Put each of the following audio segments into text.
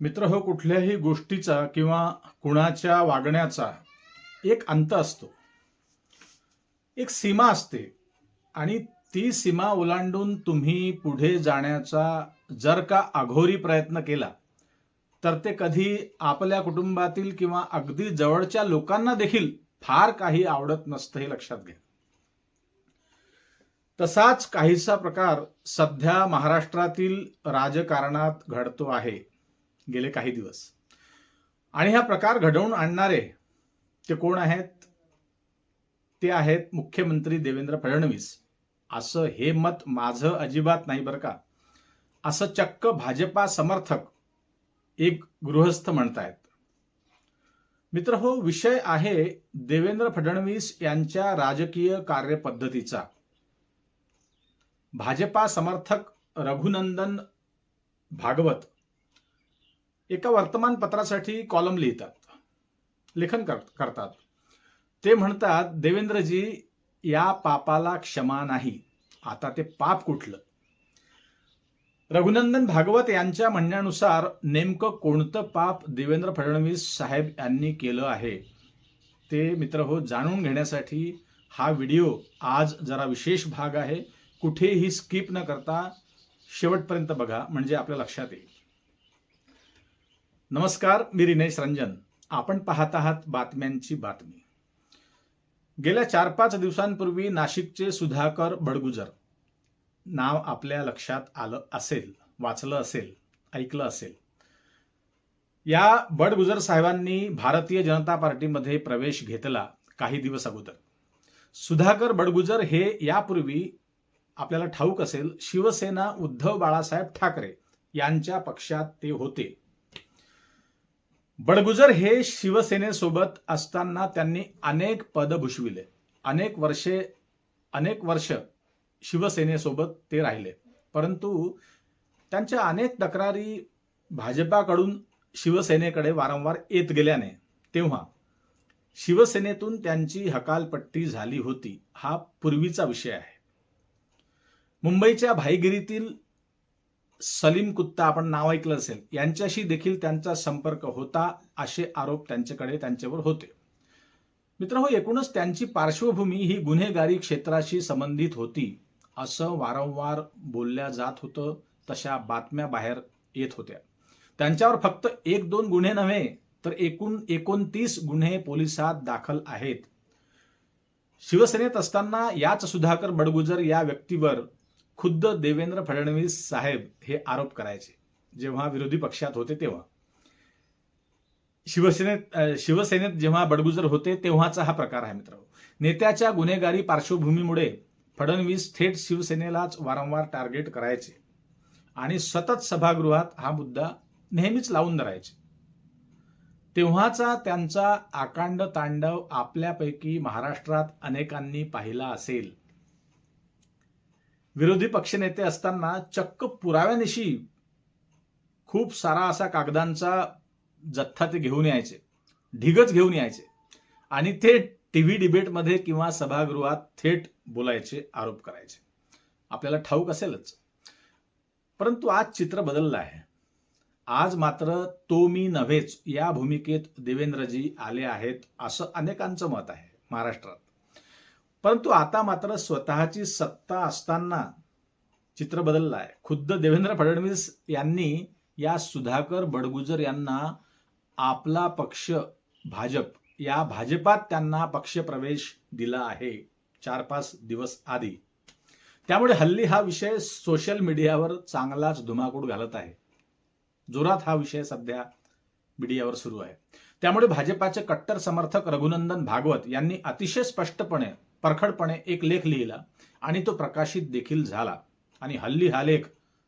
मित्र हो कुठल्याही गोष्टीचा किंवा कुणाच्या वागण्याचा एक अंत असतो. एक सीमा असते आणि ती सीमा ओलांडून तुम्ही पुढे जाण्याचा जर का अघोरी प्रयत्न केला तर ते कधी आपल्या कुटुंबातील किंवा अगदी जवळच्या लोकांना देखील फार काही आवडत नसतं हे लक्षात घ्या. तसाच काहीसा प्रकार सध्या महाराष्ट्रातील राजकारणात घडतो आहे. गेले काही दिवस. आणि हा प्रकार घडवून आणणारे ते कोण आहेत? ते आहेत मुख्यमंत्री देवेंद्र फडणवीस. असं हे मत माझं अजिबात नाही बरं का. असं चक्क भाजपा समर्थक एक गृहस्थ म्हणतायत. मित्र हो विषय आहे देवेंद्र फडणवीस यांच्या राजकीय कार्यपद्धतीचा. भाजपा समर्थक रघुनंदन भागवत एका वर्तमानपत्रासाठी कॉलम लिहितात. लेखन कर- करतात. ते म्हणतात देवेंद्रजी या पापाला क्षमा नाही. आता ते पाप कुठलं? रघुनंदन भागवत यांच्या म्हणण्यानुसार नेमकं कोणतं पाप देवेंद्र फडणवीस साहेब यांनी केलं आहे ते मित्र हो जाणून घेण्यासाठी हा व्हिडिओ आज जरा विशेष भाग आहे. कुठेही स्किप न करता शेवटपर्यंत बघा म्हणजे आपल्या लक्षात येईल. नमस्कार मी रिनेश रंजन. आपण पाहत आहात बातम्यांची बातमी. गेल्या चार पाच दिवसांपूर्वी नाशिकचे सुधाकर बडगुजर नाव आपल्या लक्षात आलं असेल वाचलं असेल ऐकलं असेल. या बडगुजर साहेबांनी भारतीय जनता पार्टीमध्ये प्रवेश घेतला काही दिवस अगोदर. सुधाकर बडगुजर हे यापूर्वी आपल्याला ठाऊक असेल शिवसेना उद्धव बाळासाहेब ठाकरे यांच्या पक्षात ते होते. बडगुजर हे शिवसेनेसोबत असताना त्यांनी अनेक पद भूषविले. अनेक वर्षे अनेक वर्ष शिवसेनेसोबत ते राहिले. परंतु त्यांच्या अनेक तक्रारी भाजपाकडून शिवसेनेकडे वारंवार येत गेल्याने तेव्हा शिवसेनेतून त्यांची हकालपट्टी झाली होती हा पूर्वीचा विषय आहे. मुंबईच्या भाईगिरीतील सलीम कुत्ता आपण नाव ऐकलं असेल यांच्याशी देखील त्यांचा संपर्क होता असे आरोप त्यांच्याकडे त्यांच्यावर होते. मित्र हो एकूणच त्यांची पार्श्वभूमी ही गुन्हेगारी क्षेत्राशी संबंधित होती असं वारंवार बोलल्या जात होतं तशा बातम्या बाहेर येत होत्या. त्यांच्यावर फक्त एक दोन गुन्हे नव्हे तर एकूण एकोणतीस गुन्हे पोलिसात दाखल आहेत. शिवसेनेत असताना याच सुधाकर बडगुजर या व्यक्तीवर खुद्द देवेंद्र फडणवीस साहेब हे आरोप करायचे. जेव्हा विरोधी पक्षात होते तेव्हा. शिवसेनेत शिवसेनेत जेव्हा बडगुजर होते तेव्हाचा हा प्रकार आहे मित्र नेत्याच्या गुन्हेगारी पार्श्वभूमीमुळे फडणवीस थेट शिवसेनेलाच वारंवार टार्गेट करायचे. आणि सतत सभागृहात हा मुद्दा नेहमीच लावून धरायचे. तेव्हाचा त्यांचा आकांड तांडव आपल्यापैकी महाराष्ट्रात अनेकांनी पाहिला असेल. विरोधी पक्षनेते असताना चक्क पुराव्यानिशी खूप सारा असा कागदांचा जथ्था ते घेऊन यायचे ढिगच घेऊन यायचे आणि ते टीव्ही डिबेटमध्ये किंवा सभागृहात थेट बोलायचे आरोप करायचे. आपल्याला ठाऊक असेलच. परंतु आज चित्र बदललं आहे. आज मात्र तो मी नव्हेच या भूमिकेत देवेंद्रजी आले आहेत असं अनेकांचं मत आहे महाराष्ट्रात. परंतु आता मात्र स्वतःची सत्ता असताना चित्र बदललं आहे खुद्द देवेंद्र फडणवीस यांनी या सुधाकर बडगुजर यांना आपला पक्ष भाजप या भाजपात त्यांना पक्षप्रवेश दिला आहे चार पाच दिवस आधी. त्यामुळे हल्ली हा विषय सोशल मीडियावर चांगलाच धुमाकूड घालत आहे. जोरात हा विषय सध्या मीडियावर सुरू आहे. त्यामुळे भाजपाचे कट्टर समर्थक रघुनंदन भागवत यांनी अतिशय स्पष्टपणे परखडपणे एक लेख लिहिला आणि तो प्रकाशित देखील झाला. आणि हल्ली हा लेख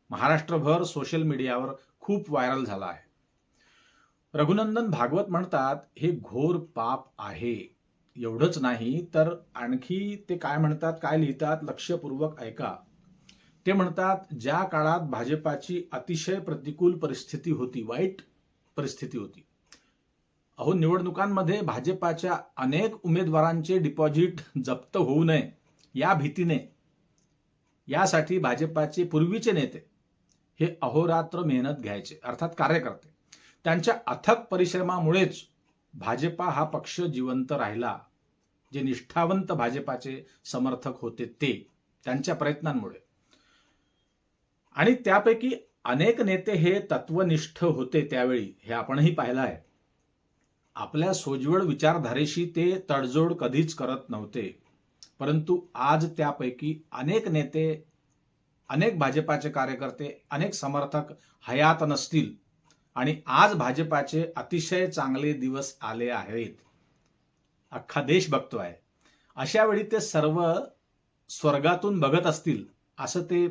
महाराष्ट्रभर सोशल मीडियावर खूप व्हायरल झाला आहे. रघुनंदन भागवत म्हणतात हे घोर पाप आहे. एवढंच नाही तर आणखी ते काय म्हणतात काय लिहितात लक्षपूर्वक ऐका. ते म्हणतात ज्या काळात भाजपाची अतिशय प्रतिकूल परिस्थिती होती वाईट परिस्थिती होती अहो निवडणुकांमध्ये भाजपाच्या अनेक उमेदवारांचे डिपॉझिट जप्त होऊ नये या भीतीने. यासाठी भाजपाचे पूर्वीचे नेते हे अहोरात्र मेहनत घ्यायचे अर्थात कार्यकर्ते. त्यांच्या अथक परिश्रमामुळेच भाजपा हा पक्ष जिवंत राहिला. जे निष्ठावंत भाजपाचे समर्थक होते ते त्यांच्या प्रयत्नांमुळे. आणि त्यापैकी अनेक नेते हे तत्वनिष्ठ होते त्यावेळी हे आपणही पाहिलं आहे. आपल्या सोज्वळ विचारधारेशी ते तडजोड कधीच करत नव्हते. परंतु आज त्यापैकी अनेक नेते अनेक भाजपाचे कार्यकर्ते अनेक समर्थक हयात नसतील आणि आज भाजपाचे अतिशय चांगले दिवस आले आहेत. अख्खा देश बघतोय अशा वेळी ते सर्व स्वर्गातून बघत असतील असं ते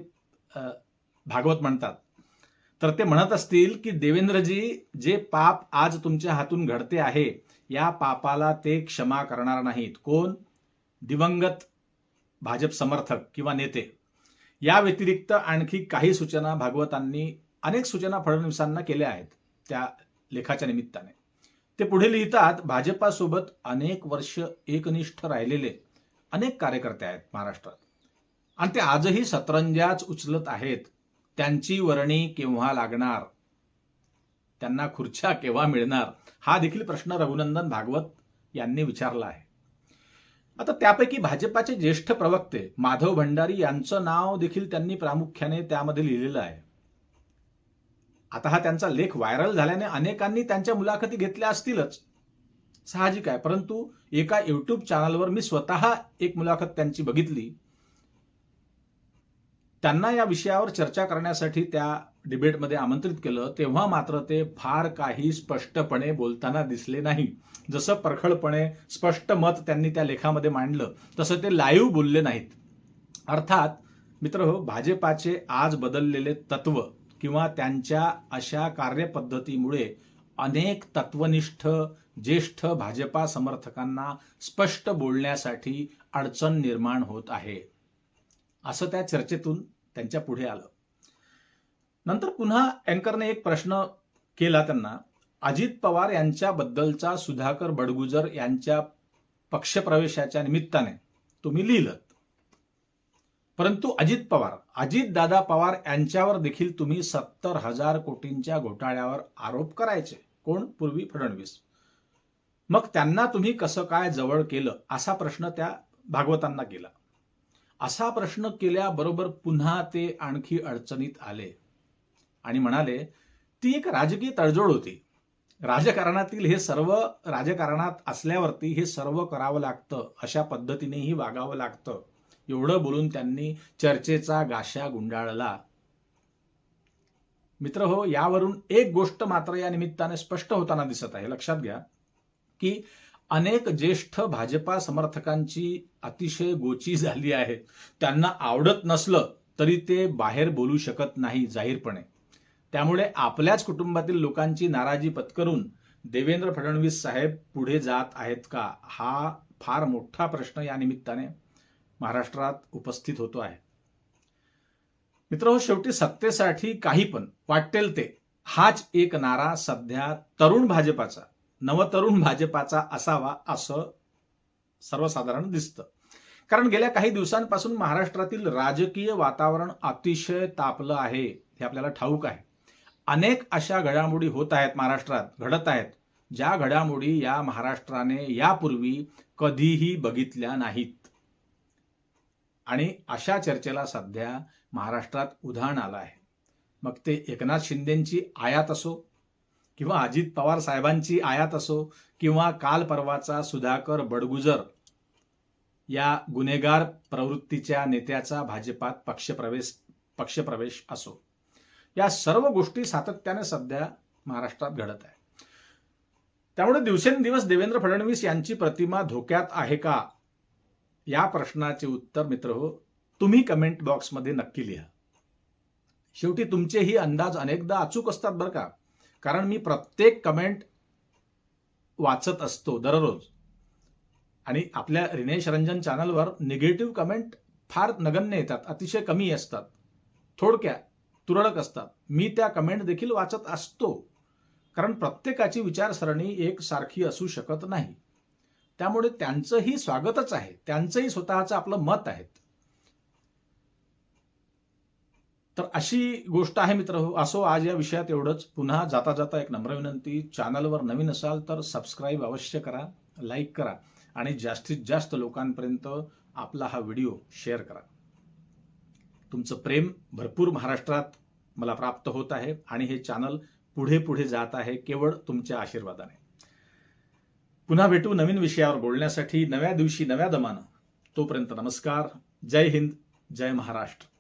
भागवत म्हणतात. तर ते म्हणत असतील की देवेंद्रजी जे पाप आज तुमच्या हातून घडते आहे या पापाला ते क्षमा करणार नाहीत. कोण? दिवंगत भाजप समर्थक किंवा नेते. या व्यतिरिक्त आणखी काही सूचना भागवतांनी अनेक सूचना फडणवीसांना केल्या आहेत त्या लेखाच्या निमित्ताने. ते पुढे लिहितात भाजपासोबत अनेक वर्ष एकनिष्ठ राहिलेले अनेक कार्यकर्ते आहेत महाराष्ट्रात. आणि ते आजही सतरंजाच उचलत आहेत. त्यांची वर्णी केव्हा लागणार? त्यांना खुर्च्या केव्हा मिळणार? हा देखील प्रश्न रघुनंदन भागवत यांनी विचारला आहे. आता त्यापैकी भाजपाचे ज्येष्ठ प्रवक्ते माधव भंडारी यांचं नाव देखील त्यांनी प्रामुख्याने त्यामध्ये लिहिलेलं आहे. आता हा त्यांचा लेख व्हायरल झाल्याने अनेकांनी त्यांच्या मुलाखती घेतल्या असतीलच. साहजिक आहे परंतु एका युट्यूब चॅनलवर मी स्वतः एक मुलाखत त्यांची बघितली. त्यांना या विषयावर चर्चा करण्यासाठी त्या डिबेटमध्ये आमंत्रित केलं तेव्हा मात्र ते फार काही स्पष्टपणे बोलताना दिसले नाही. जसं परखडपणे स्पष्ट मत त्यांनी त्या लेखामध्ये मांडलं तसं ते लाईव्ह बोलले नाहीत. अर्थात मित्र हो भाजपाचे आज बदललेले तत्व किंवा त्यांच्या अशा कार्यपद्धतीमुळे अनेक तत्वनिष्ठ ज्येष्ठ भाजपा समर्थकांना स्पष्ट बोलण्यासाठी अडचण निर्माण होत आहे. असं त्या चर्चेतून त्यांच्या पुढे आलं. नंतर पुन्हा अँकरने एक प्रश्न केला त्यांना अजित पवार यांच्याबद्दलचा सुधाकर बडगुजर यांच्या पक्षप्रवेशाच्या निमित्ताने तुम्ही लिहिलं परंतु अजित पवार अजित दादा पवार यांच्यावर देखील तुम्ही सत्तर हजार कोटींच्या घोटाळ्यावर आरोप करायचे. कोण? पूर्वी फडणवीस. मग त्यांना तुम्ही कसं काय जवळ केलं असा प्रश्न त्या भागवतांना केला असा प्रश्न केल्याबरोबर पुन्हा ते आणखी अडचणीत आले. आणि म्हणाले ती एक राजकीय तडजोड होती. राजकारणातील हे सर्व राजकारणात असल्यावरती हे सर्व करावं लागतं अशा पद्धतीनेही वागावं लागतं. एवढं बोलून त्यांनी चर्चेचा गाशा गुंडाळला. मित्र हो यावरून एक गोष्ट मात्र या निमित्ताने स्पष्ट होताना दिसत आहे. लक्षात घ्या की अनेक ज्येष्ठ भाजपा समर्थकांची अतिशय गोची झाली आहे. त्यांना आवडत नसलं तरी ते बाहेर बोलू शकत नाही जाहीरपणे. त्यामुळे आपल्याच कुटुंबातील लोकांची नाराजी पत्करून देवेंद्र फडणवीस साहेब पुढे जात आहेत का हा फार मोठा प्रश्न या निमित्ताने महाराष्ट्रात उपस्थित होतो आहे. मित्र हो शेवटी सत्तेसाठी काही पण वाटेल ते. हाच एक नारा सध्या तरुण भाजपाचा. नवतरुण भाजपाचा असावा असं सर्वसाधारण दिसतं. कारण गेल्या काही दिवसांपासून महाराष्ट्रातील राजकीय वातावरण अतिशय तापलं आहे. हे आपल्याला ठाऊक आहे. अनेक अशा घडामोडी होत आहेत महाराष्ट्रात घडत आहेत. ज्या घडामोडी या महाराष्ट्राने यापूर्वी कधीही बघितल्या नाहीत. आणि अशा चर्चेला सध्या महाराष्ट्रात उधाण आलं आहे. मग ते एकनाथ शिंदेंची आयात असो किंवा अजित पवार साहेबांची आयात असो किंवा काल परवाचा सुधाकर बडगुजर या गुन्हेगार प्रवृत्तीच्या नेत्याचा भाजपात पक्षप्रवेश पक्षप्रवेश असो. या सर्व गोष्टी सातत्याने सध्या महाराष्ट्रात घडत आहे. त्यामुळे दिवसेंदिवस देवेंद्र फडणवीस यांची प्रतिमा धोक्यात आहे का? या प्रश्नाचे उत्तर मित्र हो तुम्ही कमेंट बॉक्समध्ये नक्की लिहा. शेवटी तुमचेही अंदाज अनेकदा अचूक असतात बरं का? कारण मी प्रत्येक कमेंट वाचत असतो दररोज. आणि आपल्या रिनेश रंजन चॅनलवर निगेटिव्ह कमेंट फार नगण्य येतात अतिशय कमी असतात थोडक्या तुरळक असतात. मी त्या कमेंट देखील वाचत असतो. कारण प्रत्येकाची विचारसरणी एक सारखी असू शकत नाही. त्यामुळे त्यांचंही स्वागतच आहे. त्यांचंही स्वतःचं आपलं मत आहे. तर अशी गोष्ट आहे मित्र हो असो आज या विषयात एवढंच. पुन्हा जाता जाता एक नम्र विनंती चॅनलवर नवीन असाल तर सबस्क्राईब अवश्य करा लाईक करा आणि जास्तीत जास्त लोकांपर्यंत आपला हा व्हिडिओ शेअर करा. तुमचं प्रेम भरपूर महाराष्ट्रात मला प्राप्त होत आहे आणि हे चॅनल पुढे पुढे जात आहे केवळ तुमच्या आशीर्वादाने. पुन्हा भेटू नवीन विषयावर बोलण्यासाठी नव्या दिवशी नव्या दमानं. तोपर्यंत नमस्कार. जय हिंद जय महाराष्ट्र.